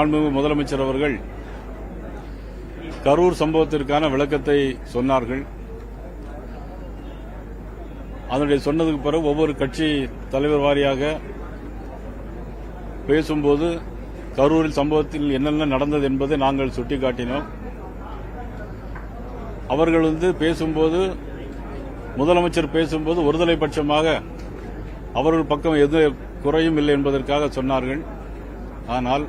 மாண்புமிகு முதலமைச்சர் அவர்கள் கரூர் சம்பவத்திற்கான விளக்கத்தை சொன்னார்கள். அதனுடைய சொன்னதுக்கு பிறகு ஒவ்வொரு கட்சி தலைவர் வாரியாக பேசும்போது கரூரில் சம்பவத்தில் என்னென்ன நடந்தது என்பதை நாங்கள் சுட்டிக்காட்டினோம். அவர்கள் வந்து பேசும்போது முதலமைச்சர் பேசும்போது ஒருதலை பட்சமாக அவர்கள் பக்கம் எது குறையும் இல்லை என்பதற்காக சொன்னார்கள். ஆனால்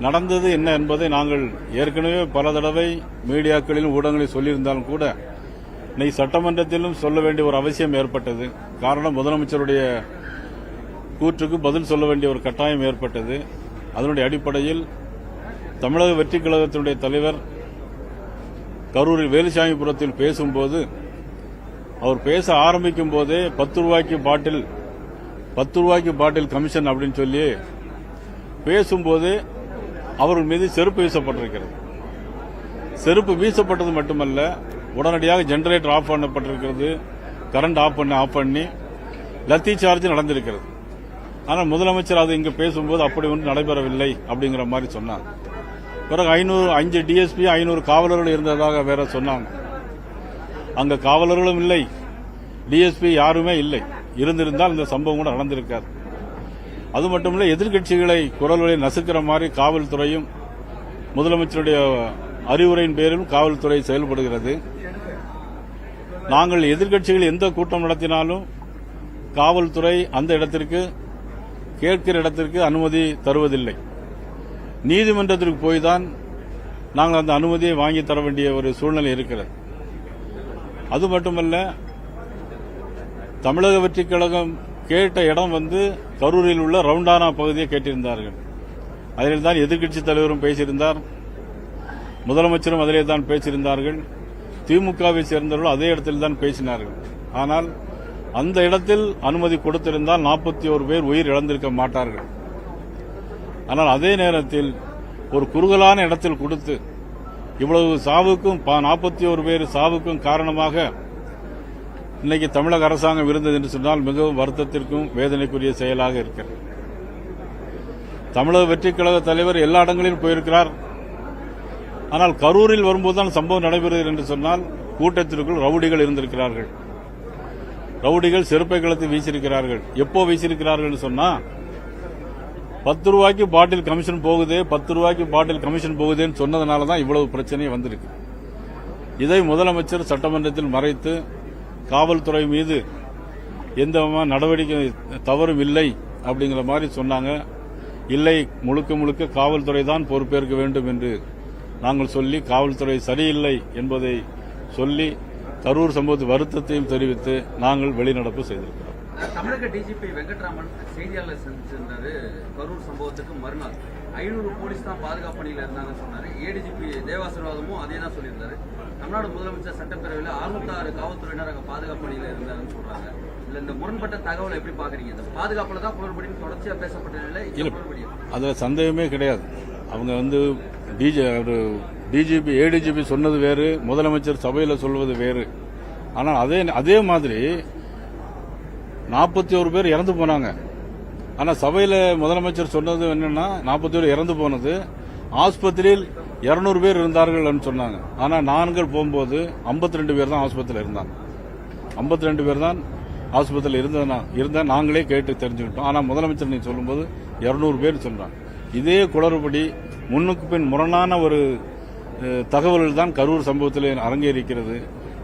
நடந்தது என்ன என்பதை நாங்கள் ஏற்கனவே பல தடவை மீடியாக்களிலும் ஊடகங்களில் சொல்லியிருந்தாலும் கூட இன்னைக்கு சட்டமன்றத்திலும் சொல்ல வேண்டிய ஒரு அவசியம் ஏற்பட்டது. காரணம் முதலமைச்சருடைய கூற்றுக்கு பதில் சொல்ல வேண்டிய ஒரு கட்டாயம் ஏற்பட்டது. அதனுடைய அடிப்படையில் தமிழக வெற்றிக் கழகத்தினுடைய தலைவர் கரூரில் வேலுசாமிபுரத்தில் பேசும்போது அவர் பேச ஆரம்பிக்கும் போதே பத்து ரூபாய்க்கு பாட்டில் பத்து ரூபாய்க்கு பாட்டில் கமிஷன் அப்படின்னு சொல்லி பேசும்போது அவர்கள் மீது செருப்பு வீசப்பட்டிருக்கிறது. செருப்பு வீசப்பட்டது மட்டுமல்ல உடனடியாக ஜெனரேட்டர் ஆஃப் பண்ணப்பட்டிருக்கிறது கரண்ட் ஆஃப் பண்ணி ஆஃப் பண்ணி லத்தி சார்ஜ் நடந்திருக்கிறது. ஆனால் முதலமைச்சர் அது இங்கு பேசும்போது அப்படி ஒன்று நடைபெறவில்லை அப்படிங்கிற மாதிரி சொன்னார் பிறகு ஐநூறு அஞ்சு டிஎஸ்பி ஐநூறு காவலர்கள் இருந்ததாக வேற சொன்னாங்க. அங்க காவலர்களும் இல்லை டிஎஸ்பி யாருமே இல்லை. இருந்திருந்தால் இந்த சம்பவம் கூட நடந்திருக்காது. அது மட்டுமில்ல எதிர்க்கட்சிகளை குரல்களை நசுக்கிற மாதிரி காவல்துறையும் முதலமைச்சருடைய அறிவுரையின் பேரிலும் காவல்துறை செயல்படுகிறது. நாங்கள் எதிர்கட்சிகள் எந்த கூட்டம் நடத்தினாலும் காவல்துறை அந்த இடத்திற்கு கேட்கிற இடத்திற்கு அனுமதி தருவதில்லை. நீதிமன்றத்திற்கு போய் தான் நாங்கள் அந்த அனுமதியை வாங்கி தர வேண்டிய ஒரு சூழ்நிலை இருக்கிறது. அது மட்டுமல்ல தமிழக வெற்றிக் கழகம் கேட்ட இடம் வந்து கரூரில் உள்ள ரவுண்டானா பகுதியை கேட்டிருந்தார்கள். அதில் தான் எதிர்க்கட்சித் தலைவரும் பேசியிருந்தார். முதலமைச்சரும் அதிலே தான் பேசியிருந்தார்கள். திமுகவை சேர்ந்தவர்கள் அதே இடத்தில் தான் பேசினார்கள். ஆனால் அந்த இடத்தில் அனுமதி கொடுத்திருந்தால் நாற்பத்தி ஒரு பேர் உயிர் இழந்திருக்க மாட்டார்கள். ஆனால் அதே நேரத்தில் ஒரு குறுகலான இடத்தில் கொடுத்து இவ்வளவு சாவுக்கும் நாற்பத்தி ஒரு பேர் சாவுக்கும் காரணமாக இன்னைக்கு தமிழக அரசாங்கம் இருந்தது என்று சொன்னால் மிகவும் வருத்தத்திற்கும் வேதனைக்குரிய செயலாக இருக்கிறது. தமிழக வெற்றிக் கழக தலைவர் எல்லா இடங்களிலும் போயிருக்கிறார். ஆனால் கரூரில் வரும்போதுதான் சம்பவம் நடைபெறுகிறது என்று சொன்னால் கூட்டத்திற்குள் ரவுடிகள் இருந்திருக்கிறார்கள். ரவுடிகள் செருப்பை கலத்து வீசியிருக்கிறார்கள். எப்போ வீசியிருக்கிறார்கள் சொன்னா பத்து ரூபாய்க்கு பாட்டில் கமிஷன் போகுது பத்து ரூபாய்க்கு பாட்டில் கமிஷன் போகுதுன்னு சொன்னதுனால தான் இவ்வளவு பிரச்சனை வந்திருக்கு. இதை முதலமைச்சர் சட்டமன்றத்தில் மறைத்து காவல்துறை மீது எந்த விதமான நடவடிக்கை தவறும் இல்லை அப்படிங்கிற மாதிரி சொன்னாங்க. இல்லை முழுக்க முழுக்க காவல்துறை தான் பொறுப்பேற்க வேண்டும் என்று நாங்கள் சொல்லி காவல்துறை சரியில்லை என்பதை சொல்லி கரூர் சம்பவத்து வருத்தத்தையும் தெரிவித்து நாங்கள் வெளிநடப்பு செய்திருக்கிறோம். தமிழக டிஜிபி வெங்கட்ராமன் செய்தியாளர் சந்திச்சிருந்தாரு. கரூர் சம்பவத்துக்கு மறுநாள். ஐநூறு போலீஸ் தான் பாதுகாப்பு பணியில் இருந்தாங்கன்னு சொன்னாரு. ஏடிஜிபி தேவாசீர்வாதமும் அதே தான் சொல்லியிருந்தாரு. தமிழ்நாடு முதலமைச்சர் சட்டப்பேரவையில் அறுநூத்தாறு காவல்துறையினர் அங்கே பாதுகாப்பு பணியில் இருந்தாங்கன்னு சொல்றாங்க. இல்ல இந்த முரண்பட்ட தகவலை எப்படி பாக்குறீங்க? இந்த பாதுகாப்புல தான் குளறுபடின்னு தொடர்ச்சியா பேசப்பட்ட அதில் சந்தேகமே கிடையாது. அவங்க வந்து டிஜி டிஜிபி ஏடிஜிபி சொன்னது வேறு முதலமைச்சர் சபையில் சொல்வது வேறு. ஆனால் அதே அதே மாதிரி நாற்பத்தி ஒரு பேர் இறந்து போனாங்க. ஆனால் சபையில் முதலமைச்சர் சொன்னது என்னன்னா நாற்பத்தி ஒரு இறந்து போனது. ஆஸ்பத்திரியில் இருநூறு பேர் இருந்தார்கள் சொன்னாங்க. ஆனால் நான்கள் போகும்போது 52 ரெண்டு பேர் தான் ஆஸ்பத்திரியில் இருந்தாங்க. 52 ரெண்டு பேர் தான் ஆஸ்பத்திரியில் இருந்ததுனா இருந்தால் நாங்களே கேட்டு தெரிஞ்சுக்கிட்டோம். ஆனால் முதலமைச்சர் நீ சொல்லும்போது இருநூறு பேர் சொல்றாங்க இதே குளறுபடி முன்னுக்கு பின் முரணான ஒரு தகவல்கள் தான் கரூர் சம்பவத்தில் அரங்கேறிக்கிறது.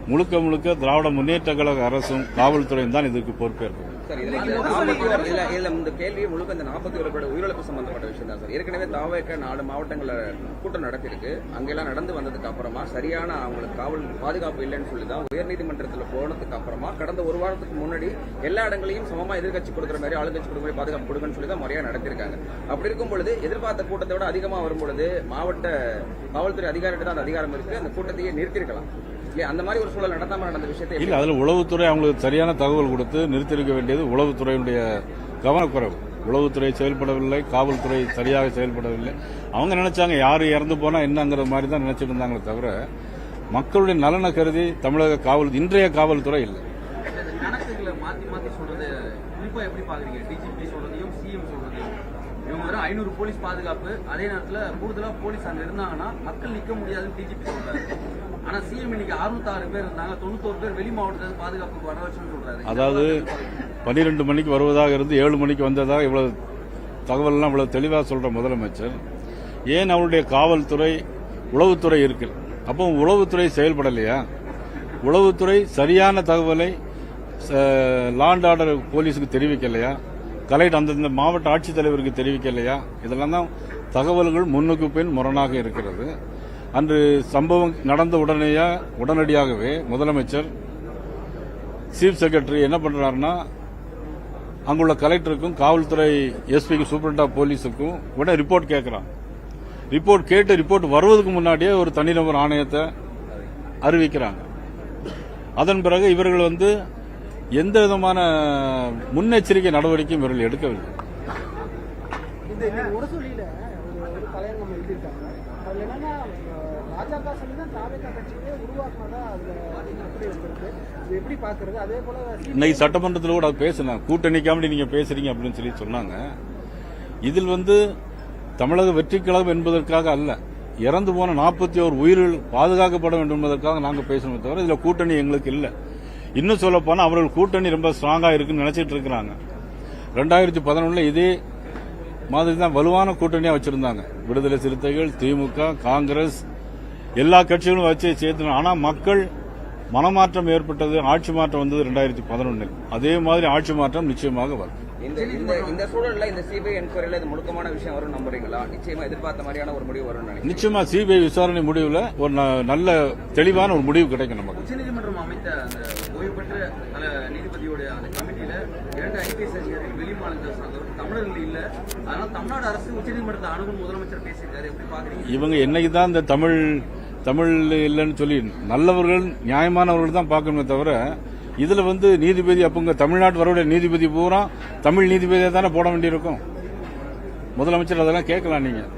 முழுக்க முழுக்க திராவிட முன்னேற்ற கழக அரசும் காவல்துறையும் தான் இதற்கு பொறுப்பேற்கும். சார் இதுல இந்த நாற்பத்தி இந்த கேள்வி முழுக்க இந்த நாற்பத்தி ஒரு பேரோட உயிரிழப்பு சம்பந்தப்பட்ட விஷயம் தான் சார். ஏற்கனவே தாவேக்க நாலு மாவட்டங்களில் கூட்டம் நடத்திருக்கு. அங்கெல்லாம் நடந்து வந்ததுக்கு அப்புறமா சரியான அவங்களுக்கு காவல் பாதுகாப்பு இல்லைன்னு சொல்லி தான் உயர்நீதிமன்றத்தில் போனதுக்கு அப்புறமா கடந்த ஒரு வாரத்துக்கு முன்னாடி எல்லா இடங்களையும் சமமா எதிர்க்கட்சி கொடுக்குற மாதிரி ஆளுங்கட்சி கொடுக்குற மாதிரி பாதுகாப்பு கொடுக்கணும்னு சொல்லி தான் முறையா நடத்திருக்காங்க. அப்படி இருக்கும் பொழுது எதிர்பார்த்த கூட்டத்தை விட அதிகமாக வரும் பொழுது மாவட்ட காவல்துறை அதிகாரிகிட்ட தான் அந்த அதிகாரம் இருக்கு. அந்த கூட்டத்தையே நிறுத்திருக்கலாம் இல்லையா அந்த மாதிரி ஒரு சூழல் நடத்தாம நடந்த விஷயத்தை இல்ல அதுல உளவுத்துறை அவங்களுக்கு சரியான தகவல் கொடுத்து நிறுத்தியிருக்க வேண்டியது உளவுத்துறையினுடைய கவனக்குறைவு. உளவுத்துறை செயல்படவில்லை காவல்துறை சரியாக செயல்படவில்லை. அவங்க நினைச்சாங்க யாரு இறந்து போனா என்னங்கிற மாதிரி தான் நினைச்சிட்டு இருந்தாங்களே தவிர மக்களுடைய நலனை கருதி தமிழக காவல் இன்றைய காவல்துறை இல்லை. இந்த கணக்குகளை மாத்தி மாத்தி சொல்றது குறிப்பா எப்படி பாக்குறீங்க? டிஜிபி சொல்றதையும் சிஎம் சொல்றதையும். இவங்க வெறும் ஐநூறு போலீஸ் பாதுகாப்பு அதே நேரத்துல கூடுதலா போலீஸ் அங்க இருந்தாங்கன்னா மக்கள் நிக்க முடியாதுன்னு டிஜிபி சொல்றாரு. ஆனா சிஎம் இன்னைக்கு 606 பேர் இருந்தாங்க தொண்ணூத்தோரு பேர் வெளி மாவட்டத்தில் பாதுகாப்புக்கு வர வச்சுன்னு சொல்றாரு. அதாவது பன்னிரெண்டு மணிக்கு வருவதாக இருந்து ஏழு மணிக்கு வந்ததாக இவ்வளவு தகவல்லாம் இவ்வளவு தெளிவாக சொல்ற முதலமைச்சர். ஏன் அவருடைய காவல்துறை உளவுத்துறை இருக்கு? அப்போ உளவுத்துறை செயல்படலையா? உளவுத்துறை சரியான தகவலை லாண்ட் ஆர்டர் போலீஸுக்கு தெரிவிக்கலையா? கலெக்டர் அந்தந்த மாவட்ட ஆட்சித்தலைவருக்கு தெரிவிக்கலையா? இதெல்லாம் தான் தகவல்கள் முன்னுக்கு பின் முரணாக இருக்கிறது. அன்று சம்பவம் நடந்த உடனேயா உடனடியாகவே முதலமைச்சர் சீஃப் செக்ரட்டரி என்ன பண்றாருன்னா அங்குள்ள கலெக்டருக்கும் காவல்துறை எஸ்பிக்கு சூப்பரண்டா போலீஸுக்கும் உடனே ரிப்போர்ட் கேட்கிறான். ரிப்போர்ட் கேட்டு ரிப்போர்ட் வருவதற்கு முன்னாடியே ஒரு தனிநபர் ஆணையத்தை அறிவிக்கிறாங்க. அதன் பிறகு இவர்கள் வந்து எந்த விதமான முன்னெச்சரிக்கை நடவடிக்கையும் இவர்கள் எடுக்கவில்லை இந்த இந்த முரசொலியில ஒரு ஒரு தலையங்கம் நம்ம எழுதியிருக்காங்க அதுல என்னன்னா அஹ், பாஜக சொல்லி தான் கட்சியே உருவாக்குனதா அதுல எப்படி பாக்குறது அதே போல இன்னைக்கு சட்டமன்றத்தில் கூட பேசினாங்க. கூட்டணிக்காமடி நீங்க பேசுறீங்க அப்படின்னு சொல்லி சொன்னாங்க. இதில் வந்து தமிழக வெற்றி கழகம் என்பதற்காக அல்ல இறந்து போன நாற்பத்தி ஓரு உயிர்கள் பாதுகாக்கப்பட வேண்டும் என்பதற்காக நாங்கள் பேசணுமே தவிர இதில் கூட்டணி எங்களுக்கு இல்லை. இன்னும் சொல்ல போனால் அவர்கள் கூட்டணி ரொம்ப ஸ்ட்ராங்காக இருக்குன்னு நினைச்சிட்டு இருக்கிறாங்க. ரெண்டாயிரத்தி பதினொன்றில் இதே மாதிரி தான் வலுவான கூட்டணியாக வச்சிருந்தாங்க. விடுதலை சிறுத்தைகள் திமுக காங்கிரஸ் எல்லா கட்சிகளும் வச்சு சேர்த்து ஆனா மக்கள் மனமாற்றம் ஏற்பட்டது ஆட்சி மாற்றம் வந்தது ரெண்டாயிரத்தி பதினொன்னில். அதே மாதிரி ஆட்சி மாற்றம் நிச்சயமாக வரும். இந்த இந்த இந்த சூழல்ல இந்த சிபிஐ என்கொயரியில இது முழுக்கமான விஷயம் வரும் நம்புறீங்களா? நிச்சயமா எதிர்பார்த்த மாதிரியான ஒரு முடிவு வரும்னு நினைக்கிறேன் நிச்சயமா சிபிஐ விசாரணை முடிவுல ஒரு நல்ல தெளிவான ஒரு முடிவு கிடைக்கும் நமக்கு. உச்சநீதிமன்றம் அமைத்த அந்த ஓய்வு பெற்ற நீதிபதியோட அந்த கமிட்டியில இரண்டு ஐபிஎஸ் அதிகாரிகள் வெளி மாநிலத்தை சார்ந்தவர் தமிழர்கள் இல்ல. அதனால தமிழ்நாடு அரசு உச்சநீதிமன்றத்தை அணுகும் முதலமைச்சர் பேசியிருக்காரு. எப்படி பாக்குறீங்க? இவங்க என்னைக்கு தான் இந்த தமிழ் தமிழ் இல்லைன்னு சொல்லி நல்லவர்கள் நியாயமானவர்கள் தான் பார்க்கணுமே தவிர இதுல வந்து நீதிபதி அப்போங்க தமிழ்நாட்டு வரவுடைய நீதிபதி பூரா தமிழ் நீதிபதியை தானே போட வேண்டியிருக்கும். முதலமைச்சர் அதெல்லாம் கேட்கலாம் நீங்கள்